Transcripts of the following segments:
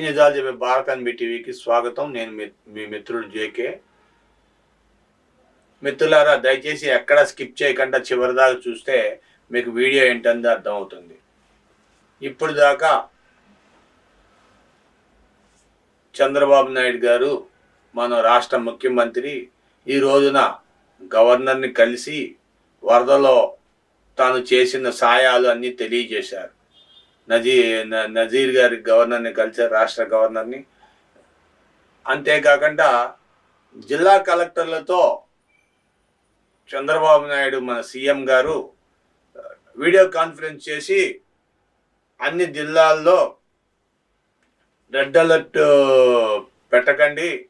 నిజాలు చెప్పే భారత్ అన్బి టీవీకి స్వాగతం. నేను మీ మీ మిత్రుడు జేకే. మిత్రులారా దయచేసి ఎక్కడ స్కిప్ చేయకుండా చివరి దాకా చూస్తే మీకు వీడియో ఏంటంది అర్థమవుతుంది. ఇప్పుడు దాకా చంద్రబాబు నాయుడు గారు మన రాష్ట్ర ముఖ్యమంత్రి ఈ రోజున గవర్నర్ని కలిసి వరదలో తాను చేసిన సాయాలు అన్నీ తెలియజేశారు. నజీ న- నజీర్ గారి గవర్నర్ని కలిసారు రాష్ట్ర గవర్నర్ని. అంతేకాకుండా జిల్లా కలెక్టర్లతో చంద్రబాబు నాయుడు మన సీఎం గారు వీడియో కాన్ఫరెన్స్ చేసి అన్ని జిల్లాల్లో రెడ్ అలర్ట్ పెట్టకండి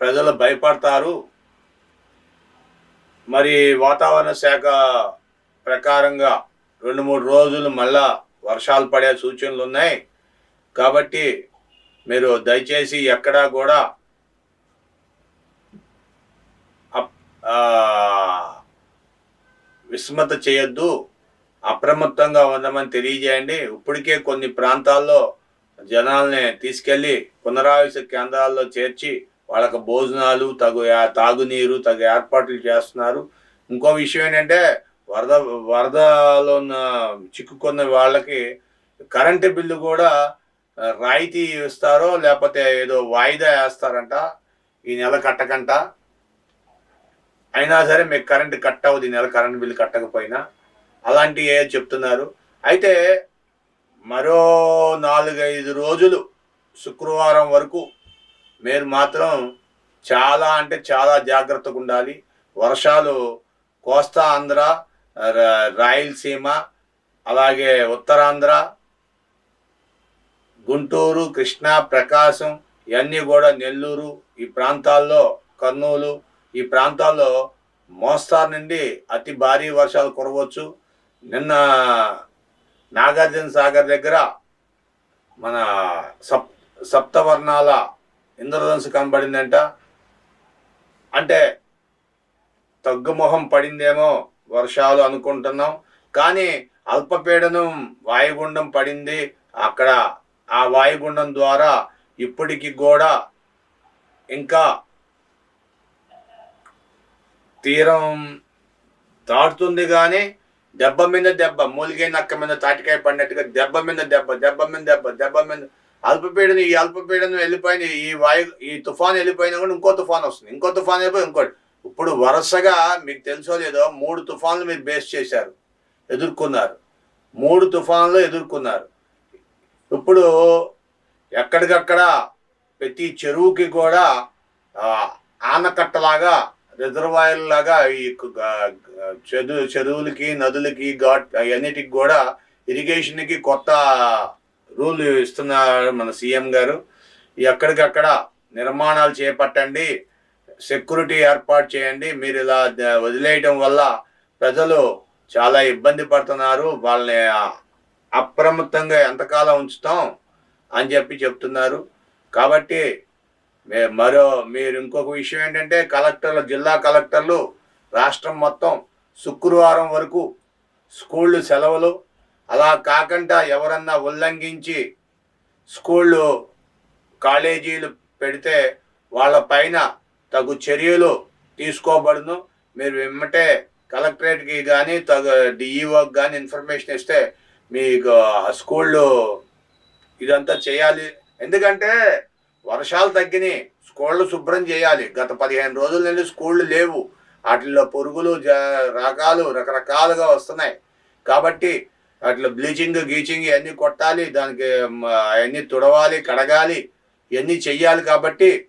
ప్రజలు భయపడతారు. మరి వాతావరణ శాఖ ప్రకారంగా రెండు మూడు రోజులు మళ్ళా వర్షాలు పడే సూచనలు ఉన్నాయి. కాబట్టి మీరు దయచేసి ఎక్కడా కూడా అప్- విస్మత చేయొద్దు. అప్రమత్తంగా ఉండమని తెలియజేయండి. ఇప్పటికే కొన్ని ప్రాంతాల్లో జనాల్ని తీసుకెళ్ళి పునరావాస కేంద్రాల్లో చేర్చి వాళ్ళకి భోజనాలు తగు తాగునీరు తగు ఏర్పాట్లు చేస్తున్నారు. ఇంకో విషయం ఏంటంటే వరద వరదలో ఉన్న చిక్కుకున్న వాళ్ళకి కరెంటు బిల్లు కూడా రాయితీ ఇస్తారో లేకపోతే ఏదో వాయిదా వేస్తారంట ఈ నెల కట్టకంట. అయినా సరే మీకు కరెంట్ కట్ అవ్వదు ఈ నెల కరెంట్ బిల్లు కట్టకపోయినా. అలాంటివి చెప్తున్నారు. అయితే మరో నాలుగైదు రోజులు శుక్రవారం వరకు మీరు మాత్రం చాలా అంటే చాలా జాగ్రత్తగా ఉండాలి. వర్షాలు కోస్తా ఆంధ్ర రాయలసీమ అలాగే ఉత్తరాంధ్ర గుంటూరు కృష్ణా ప్రకాశం ఇవన్నీ కూడా నెల్లూరు ఈ ప్రాంతాల్లో కర్నూలు ఈ ప్రాంతాల్లో మోస్తారు నుండి అతి భారీ వర్షాలు కురవచ్చు. నిన్న నాగార్జున సాగర్ దగ్గర మన సప్ సప్తవర్ణాల ఇంద్రధనుసు కనబడిందంట. అంటే తగ్గుముఖం పడిందేమో వర్షాలు అనుకుంటున్నాం. కానీ అల్పపీడనం వాయుగుండం పడింది. అక్కడ ఆ వాయుగుండం ద్వారా ఇప్పటికి కూడా ఇంకా తీరం దాటుతుంది కానీ దెబ్బ మీద దెబ్బ మూలిగే నక్క మీద తాటికాయ పడినట్టుగా దెబ్బ మీద దెబ్బ దెబ్బ మీద దెబ్బ దెబ్బ మీద అల్పపీడనం ఈ అల్పపీడనం వెళ్ళిపోయిన ఈ వాయు ఈ తుఫాన్ వెళ్ళిపోయినా కూడా ఇంకో తుఫాన్ వస్తుంది. ఇంకో తుఫాన్ అయిపోయి ఇంకోటి. ఇప్పుడు వరుసగా మీకు తెలుసో లేదో మూడు తుఫాన్లు మీరు బేస్ చేశారు ఎదుర్కొన్నారు. మూడు తుఫాన్లు ఎదుర్కొన్నారు. ఇప్పుడు ఎక్కడికక్కడ ప్రతి చెరువుకి కూడా ఆనకట్టలాగా రిజర్వాయర్ లాగా ఈ కు- చెరువులకి నదులకి ఘాట్ అన్నిటికి కూడా ఇరిగేషన్కి కొత్త రూల్ ఇస్తున్నారు మన సీఎం గారు. ఎక్కడికక్కడ నిర్మాణాలు చేపట్టండి సెక్యూరిటీ ఏర్పాటు చేయండి. మీరు ఇలా వదిలేయటం వల్ల ప్రజలు చాలా ఇబ్బంది పడుతున్నారు. వాళ్ళని అప్రమత్తంగా ఎంతకాలం ఉంచుతాం అని చెప్పి చెప్తున్నారు. కాబట్టి మే- మరో మీరు ఇంకొక విషయం ఏంటంటే కలెక్టర్లు జిల్లా కలెక్టర్లు రాష్ట్రం మొత్తం శుక్రవారం వరకు స్కూళ్ళు సెలవులు. అలా కాకుండా ఎవరన్నా ఉల్లంఘించి స్కూళ్ళు కాలేజీలు పెడితే వాళ్ళ పైన తగు చర్యలు తీసుకోబడును. మీరు వెమ్మటే కలెక్టరేట్కి కానీ తగు డిఈఓకి కానీ ఇన్ఫర్మేషన్ ఇస్తే మీకు స్కూళ్ళు ఇదంతా చేయాలి. ఎందుకంటే వర్షాలు తగ్గినాయి స్కూళ్ళు శుభ్రం చేయాలి. గత పదిహేను రోజుల నుండి స్కూళ్ళు లేవు. వాటిల్లో పురుగులు జ రకాలు రకరకాలుగా వస్తున్నాయి. కాబట్టి అట్లా బ్లీచింగ్ గీచింగ్ ఇవన్నీ కొట్టాలి. దానికి అవన్నీ తుడవాలి కడగాలి. ఇవన్నీ చెయ్యాలి కాబట్టి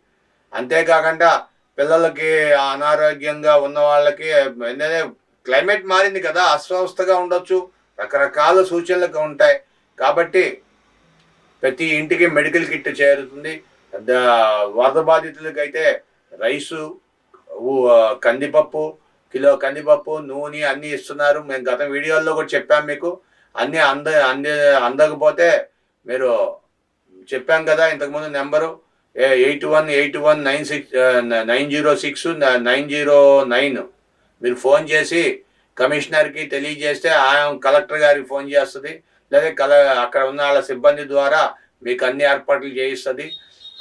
అంతేకాకుండా పిల్లలకి అనారోగ్యంగా ఉన్న వాళ్ళకి ఏంటంటే క్లైమేట్ మారింది కదా అస్వస్థగా ఉండొచ్చు రకరకాల సూచనలు ఉంటాయి. కాబట్టి ప్రతి ఇంటికి మెడికల్ కిట్ చేరుతుంది. వరద వరద బాధితులకైతే రైసు కందిపప్పు కిలో కందిపప్పు నూనె అన్నీ ఇస్తున్నారు. మేము గత వీడియోల్లో కూడా చెప్పాం మీకు. అన్నీ అంద అంది అందకపోతే మీరు చెప్పాం కదా ఇంతకుముందు number. Eight one eight one nine six nine zero six nine zero nine మీరు ఫోన్ చేసి కమిషనర్కి తెలియజేస్తే ఆ కలెక్టర్ గారికి ఫోన్ చేస్తుంది లేదా కల అక్కడ ఉన్న వాళ్ళ సిబ్బంది ద్వారా మీకు అన్ని ఏర్పాట్లు చేయిస్తుంది.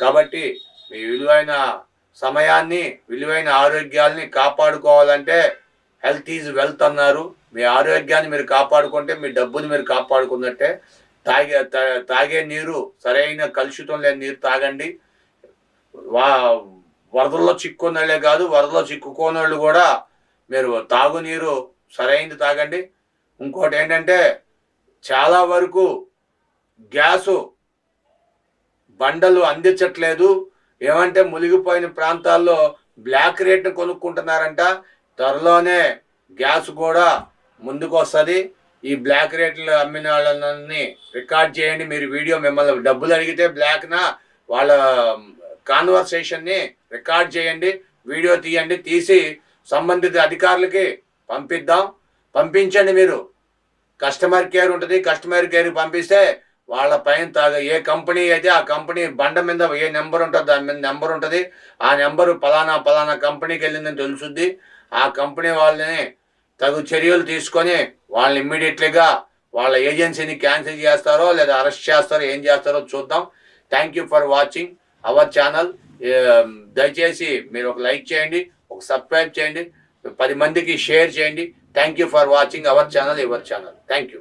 కాబట్టి మీ విలువైన సమయాన్ని విలువైన ఆరోగ్యాల్ని కాపాడుకోవాలంటే హెల్త్ ఈజ్ వెల్త్ అన్నారు. మీ ఆరోగ్యాన్ని మీరు కాపాడుకుంటే మీ డబ్బుని మీరు కాపాడుకున్నట్టే. తాగే తా- తాగే నీరు సరైన కలుషితం లేని నీరు తాగండి. వా వరదల్లో చిక్కున్నోళ్ళే కాదు వరదలో చిక్కుకోనోళ్ళు కూడా మీరు తాగునీరు సరైనది తాగండి. ఇంకోటి ఏంటంటే చాలా వరకు గ్యాసు బండలు అందించట్లేదు. ఏమంటే మునిగిపోయిన ప్రాంతాల్లో బ్లాక్ రేట్ని కొనుక్కుంటున్నారంట. త్వరలోనే గ్యాస్ కూడా ముందుకు వస్తుంది ఈ బ్లాక్ రేట్లు అమ్మిన వాళ్ళని రికార్డ్ చేయండి. మీరు వీడియో మిమ్మల్ని డబ్బులు అడిగితే బ్లాక్న వాళ్ళ కాన్వర్సేషన్ని రికార్డ్ చేయండి వీడియో తీయండి తీసి సంబంధిత అధికారులకి పంపిద్దాం. పంపించండి మీరు. కస్టమర్ కేర్ ఉంటుంది కస్టమర్ కేర్కి పంపిస్తే వాళ్ళ పైన తాగ ఏ కంపెనీ అయితే ఆ కంపెనీ బండ మీద ఏ నెంబర్ ఉంటుంది దాని మీద నెంబర్ ఉంటుంది. ఆ నెంబరు పలానా పలానా కంపెనీకి వెళ్ళిందని తెలుసుద్ది. ఆ కంపెనీ వాళ్ళని తగు చర్యలు తీసుకొని వాళ్ళని ఇమ్మీడియట్లీగా వాళ్ళ ఏజెన్సీని క్యాన్సిల్ చేస్తారో లేదా అరెస్ట్ చేస్తారో ఏం చేస్తారో చూద్దాం. Thank you for watching. Our channel um, దయచేసి మీరు ఒక లైక్ చేయండి ఒక సబ్స్క్రైబ్ చేయండి పది మందికి షేర్ చేయండి. Thank you for watching our channel ever channel thank you